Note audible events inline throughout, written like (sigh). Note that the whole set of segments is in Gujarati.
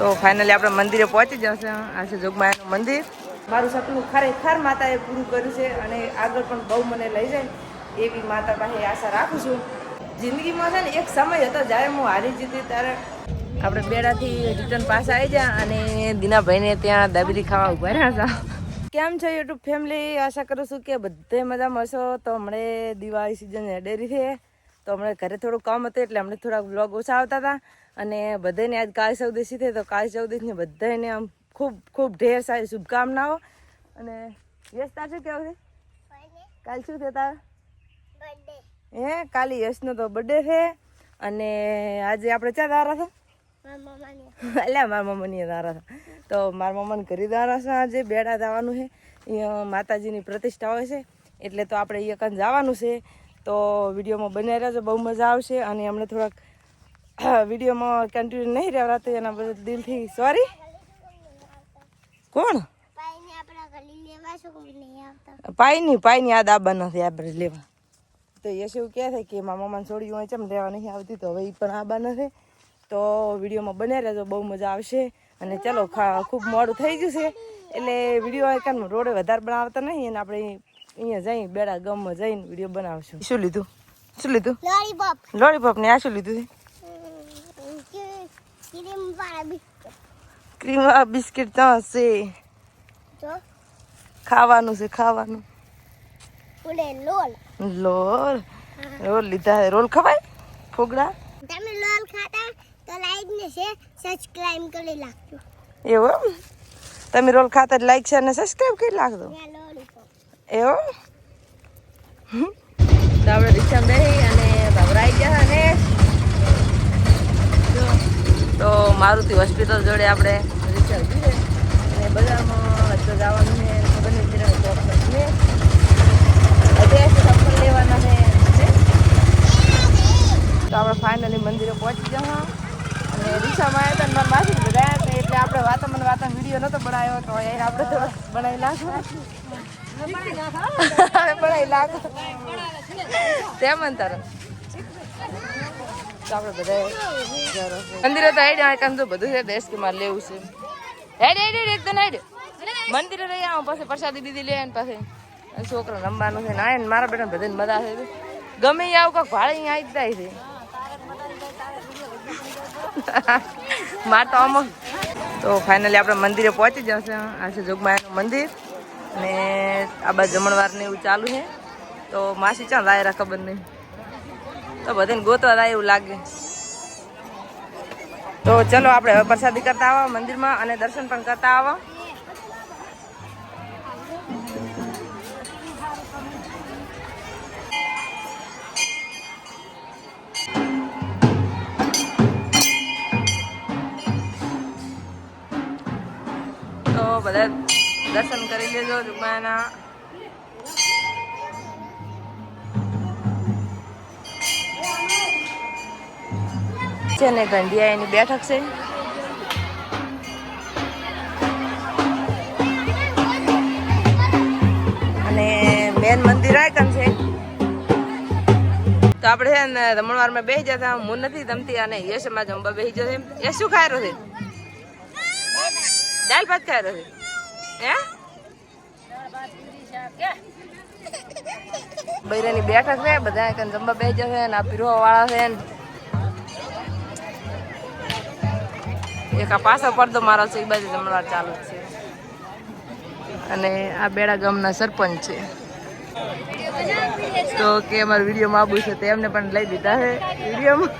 તો ફાઇનલી આપણે મંદિરે પહોંચી જશે. આ છે જોગમાયાનું મંદિર. મારું સપનું ખરેખર માતાએ પૂરું કર્યું છે અને આગળ પણ બહુ મને લઈ જાય એવી માતા પાસે આશા રાખું છું. જિંદગીમાં છે ને એક સમય હતો જ્યારે હું હારી જીતી ત્યારે આપણે બેડાથી રિટર્ન પાસે આવી જા અને દીનાભાઈને ત્યાં દાબેલી ખાવા ઊભા રહ્યા હતા. કેમ છે યુટ્યુબ ફેમિલી આશા કરું છું કે બધે મજામાં હશો. તો હમણે દિવાળી સિઝન હેડેરી છે. તો હમણાં ઘરે થોડું કામ હતું એટલે હમણાં થોડાક બ્લોગ ઓછા આવતા હતા. અને બધાને આજ કાળ ચૌદશી થઈ તો કાળી ચૌદશીને બધાને આમ ખૂબ ખૂબ ઢેર સારી શુભકામનાઓ. અને યશ તાર શું કહેવું છે? કાલ શું છે તાર? હે કાલે યશનો તો બર્થડે છે. અને આજે આપણે ચા દારા છે? એટલે મારા મમ્મીએ દારા હતા તો મારા મમ્માને ઘરે દારા છે આજે બેડા જવાનું છે. માતાજીની પ્રતિષ્ઠા હોય છે. એટલે તો આપણે અહીંયા કાન જવાનું છે. તો વિડીયોમાં બન્યા રહેજો બહુ મજા આવશે. અને અમને થોડાક વિડીયોમાં કન્ટિન્યુ નહીં રહેવાતું એના બદલ દિલથી સોરી કોણ? પાઈની પાઈની યાદ આબા નથી આપણે લેવા. તો યશ એવું કહે છે કે મારા મમ્માને છોડ્યું હોય ચમ રહેવા નહીં આવતી. તો હવે એ પણ આબા નથી તો વિડીયોમાં બને રહેજો બહુ મજા આવશે. અને ચલો ખૂબ મોડું થઈ ગયું છે. એટલે વીડિયો કાન રોડે વધારે બનાવતા નહીં અને આપણે અહીંયા જઈ બેડા ગામમાં જઈને વીડિયો બનાવશું. શું લીધું? શું લીધું? લોલીપોપ લોલીપોપ ને આ શું લીધું છે? ક્રીમ વાળા બિસ્કિટ ક્રીમ બિસ્કિટ તો છે જો ખાવાનું છે ખાવાનું ઓલે લોલ લોલ રોલ લીધા રોલ ખવાય ફોગડા તમે લોલ ખાતા તો લાઈક ને છે સબસ્ક્રાઇબ કરી નાખજો એવું? તમે રોલ ખાતા લાઈક શેર અને સબસ્ક્રાઈબ કરી નાખજો ત્યાં એવો આપણે રિક્ષા બેસી અને આવી ગયા અને તો મારુતિ હોસ્પિટલ જોડે આપણે રિક્ષા જોઈએ અને બજારમાં તો જવાનું ખબર નહીં કિરણ ચોક પર છે હજી લેવાના ને? તો આપણે ફાઇનલી મંદિરે પહોંચી જવા. અને રિક્ષામાં આવ્યા હતા મારા માસી બધા એટલે આપણે વાતા મને વાતા વીડિયો નતો બનાવ્યો તો એ આપણે તો (laughs) બનાવી નાખો. બનાવી નાખો. તેમ તારે તો આપણે બધા મંદિરે તો હેડ કામ તો બધું છે દેશ કે મારે લેવું છે. હેડ હેડ હેડ એકદમ હેડ. મંદિરે રહી આવું પાસે પ્રસાદી દીદી લે ને પછી. છોકરો રમવાનું છે ના મારા બેટા બધાને મજા છે. ગમે આવું કાંક ભાડે અહીંયા આવી જાય છે. માર તો આમ તો ફાઇનલી આપણે મંદિરે પહોંચી જશે. આ છે જોગમાયાનું મંદિર. અને આ બાજુ જમણવારને એવું ચાલુ છે. તો માસી ચાલ લાયરા ખબર નહીં. તો બધાને ગોતવા થાય એવું લાગે. તો ચલો આપણે હવે પ્રસાદી કરતા આવો, મંદિરમાં અને દર્શન પણ કરતા આવો. તો બધા દર્શન કરી લેજો રૂમાના છે ને ગંઢિયા એની બેઠક છે. અને મેન મંદિર આયકન છે. તો આપણે છે ને રમણવારમાં બેસી જતા હું નથી જમતી અને યશમાં જમવા બેસી જશે એ શું ખાય રહ્યો છે? દાલ ભાત ખાય રહ્યો છે? બૈરાની બેઠક છે, બધા જમવા બેસી જશે ને આ પીરવા વાળા છે એક આ પાછો પડદો મારો છે એ બાજુ જમણવાર ચાલુ છે. અને આ બેડા ગામના સરપંચ છે. તો કે અમારા વિડીયોમાં આબુ છે તે એમને પણ લઈ દીધા છે વિડીયોમાં.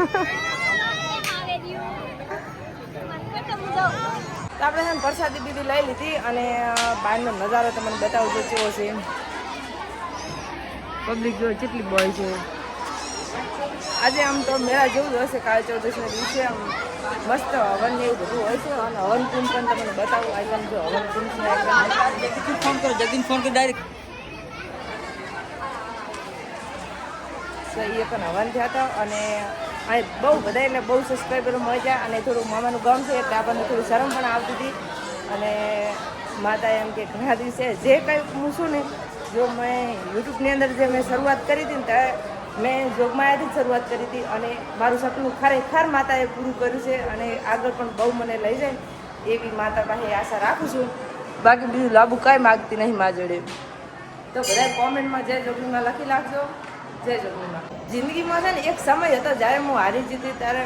તો આપણે છે ને પ્રસાદી બીજી લઈ લીધી અને બહારનો નજારો તમને બતાવજો કેવો છે પબ્લિક જો કેટલી બોય છે. આજે આમ તો મેળા જેવું જ હશે કાળ ચૌદશના દિવસે આમ મસ્ત હવન ને એવું બધું હોય છે. અને હવન કુંડ પણ તમને બતાવું આઈકન જો હવન કુંડ છે ફોન કરો જગીન ફોન કરો ડાયરેક્ટ એ પણ હવન થયા હતા. અને બહુ બધા એટલે બહુ સબસ્ક્રાઈબરો મળ્યા અને થોડું મામાનું ગામ છે એટલે આપણને થોડું શરમ પણ આવતી હતી. અને માતા એમ કે ઘણા દિવસે જે કંઈ હું છું ને જો મેં યુટ્યુબની અંદર જે મેં શરૂઆત કરી હતી ને ત્યારે મેં જોગમાયાથી જ શરૂઆત કરી હતી અને મારું સપનું ખરેખર માતાએ પૂરું કર્યું છે અને આગળ પણ બહુ મને લઈ જાય એવી માતા પાસે આશા રાખું છું. બાકી બીજું લાંબુ કાંઈ માગતી નહીં મા જોડે. તો બધા કોમેન્ટમાં જય જોગણીમાં લખી નાખજો, જય જોગણીમાં જિંદગીમાં છે ને એક સમય હતો જ્યારે હું હારી જીતી ત્યારે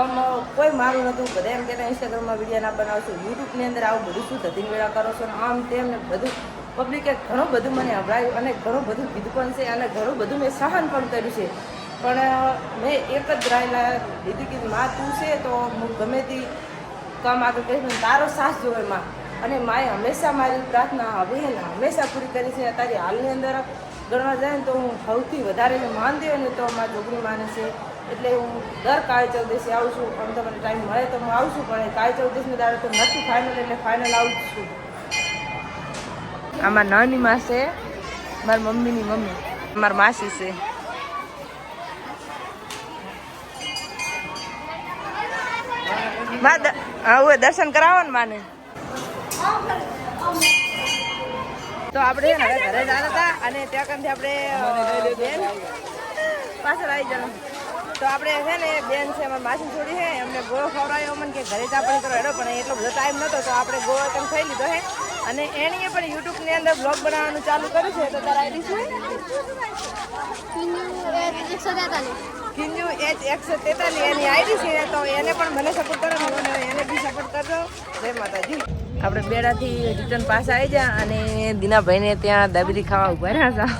આમ કોઈ મારું નહોતું બધા એમ કહેતા ઇન્સ્ટાગ્રામમાં વીડિયો ના બનાવશો યુટ્યુબની અંદર આવું બધું શું ધતીન વેળા કરો છો? ને આમ તેમ ને બધું. પબ્લિકે ઘણું બધું મને સંભળાયું અને ઘણું બધું પણ છે અને ઘણું બધું મેં સહન પણ કર્યું છે. પણ મેં એક જ રાયલા દીધી કે માં, તું છે તો હું ગમે તે કામ આગળ કરીશ તારો સાથ જોવે માં. અને માએ હંમેશા મારી પ્રાર્થના હવે ને હંમેશા પૂરી કરી છે. તારી હાલની અંદર ગણવા જાય ને તો હું સૌથી વધારે માન દે ને તો મારી છોકરી માને છે. એટલે હું દર કાળી ચૌદશી આવું છું. પણ તમને ટાઈમ મળે તો હું આવું છું, પણ કાળી ચૌદશની દાડે તો નથી ફાઇનલ એટલે ફાઇનલ આવું જ છું. આમાં નાની માં છે, મારી મમ્મીની મમ્મી. મારી માસી છે. હા હવે દર્શન કરાવો ને માને. તો આપણે હવે ઘરે જતા હતા અને ત્યાં કંથી આપણે બેન પાછળ આવી જવાનું. તો આપણે છે ને, બેન છે અમારી માસી છોડી છે, એમને ગોળો ખવડાવ્યો. મને કે ઘરે જ આપણે કરો હેડો, પણ એટલો બધો ટાઈમ નહોતો તો આપણે ગોળો તમે ખાઈ લીધો છે. અને એણીએ પણ યુટ્યુબની અંદર બ્લોગ બનાવવાનું ચાલુ કર્યું છે, તો તારા આઈડી શું કિંજુ એચ એકસો તેતાલીસ. એની આઈડી છે, તો એને પણ મને સપોર્ટ કરો અને એને બી સપોર્ટ કરજો. જય માતાજી. આપણે બેડાથી રિટર્ન પાસ આવી જા અને દીનાભાઈને ત્યાં દાબેલી ખાવા ઊભા રહ્યા હતા.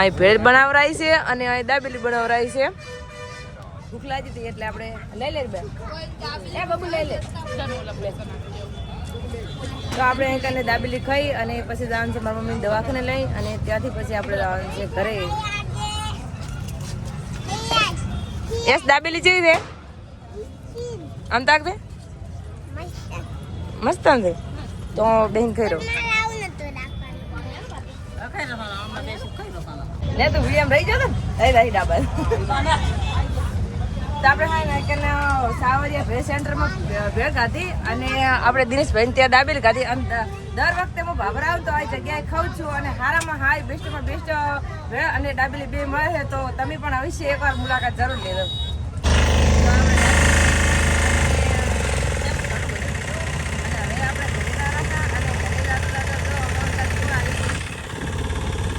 અહીં ભેળ બનાવરાય છે અને અહીં દાબેલી બનાવરાય છે. ભૂખ લાગી હતી એટલે આપણે લઈ લે બેન. એ બબુ લઈ લે. તો આપણે અહીં કને દાબેલી ખાઈ અને પછી જવાનું છે મારા મમ્મી દવાખાને લઈ અને ત્યાંથી પછી આપણે જવાનું છે ઘરે યસ, દાબેલી જેવી છે? આમ તાક દે મસ્ત છે. તો બેન કર્યો લે. તું વીડિયો રહી ગયો ને. રહી રહી ડાબા. તો આપણે હા ને કે સાવરિયા ભેળ સેન્ટરમાં ભેળ ખાધી અને આપણે દિનેશભાઈ ત્યાં દાબેલી ખાધી. અને દર વખતે હું ભાભરા આવતો આ જગ્યાએ ખાઉં છું અને હારામાં હાઈ બેસ્ટમાં બેસ્ટ ભેળ અને દાબેલી બે મળે છે તો તમે પણ અવશ્ય એકવાર મુલાકાત જરૂર લેજો.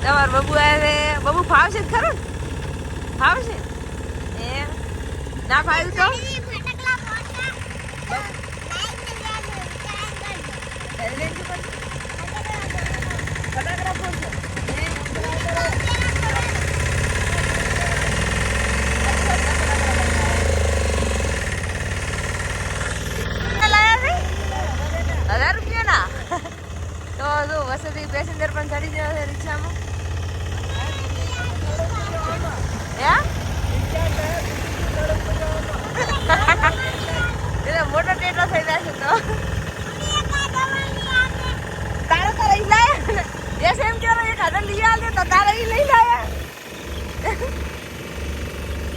તમાર બબુ આવે બબુ ફાવશે ખરું? ફાવશે? ના ફાવ્યું તો. ફટાકડા ફોડશે. કેટલા લાયા છે? હજાર રૂપિયાના તો શું વસતી પેસેન્જર પણ ચડી જશે રિક્ષામાં એટલે મોટો ટેટો થઈ જશે તો તારે તો લઈ લાયા ને દેશ એમ કહેવાનો એક હાથે લઈ આવજે તો તારે ઈ લઈ લાયા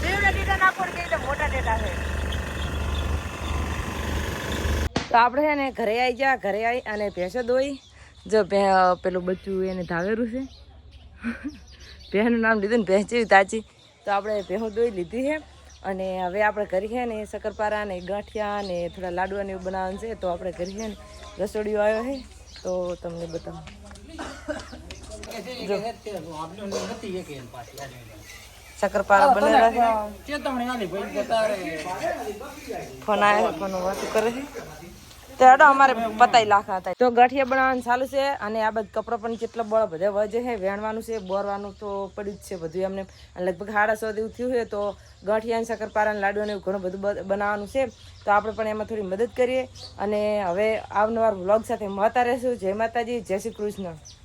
બેવડા ટેટા ના પડી એટલે મોટા ટેટા છે તો આપણે છે ને ઘરે આવી ગયા ઘરે આવી અને ભેંસો દોઈ જો પેલું બચ્ચું એને ધાવેરું છે. ભેંસનું નામ લીધું ને ભેંસ જેવી તાજી. તો આપણે ભેહો દોઈ લીધી છે. અને હવે આપણે કરી છે ને શક્કરપારા ને ગાંઠિયા ને થોડા લાડુ ને એવું બનાવવાનું છે. તો આપણે કરી છે ને રસોડીઓ આવ્યો છે. તો તમને બતાવું. શક્કરપારા બનેલા છે. ફોન આવ્યો ફોન વાત કરે છે. અમારે પતાઈ લાખા હતા તો ગાંઠિયા બનાવવાનું ચાલુ છે અને આ બધું કપડાં પણ કેટલા બળ બધા વજે છે. વેણવાનું છે, બોરવાનું તો પડ્યું જ છે બધું એમને. લગભગ સાડા સો જેવું થયું છે, તો ગાંઠિયા અને શક્કરપારા લાડુ ને ઘણું બધું બનાવવાનું છે. તો આપણે પણ એમાં થોડી મદદ કરીએ. અને હવે આવનવાર વ્લોગ સાથે મળતા રહેશું. જય માતાજી, જય શ્રી કૃષ્ણ.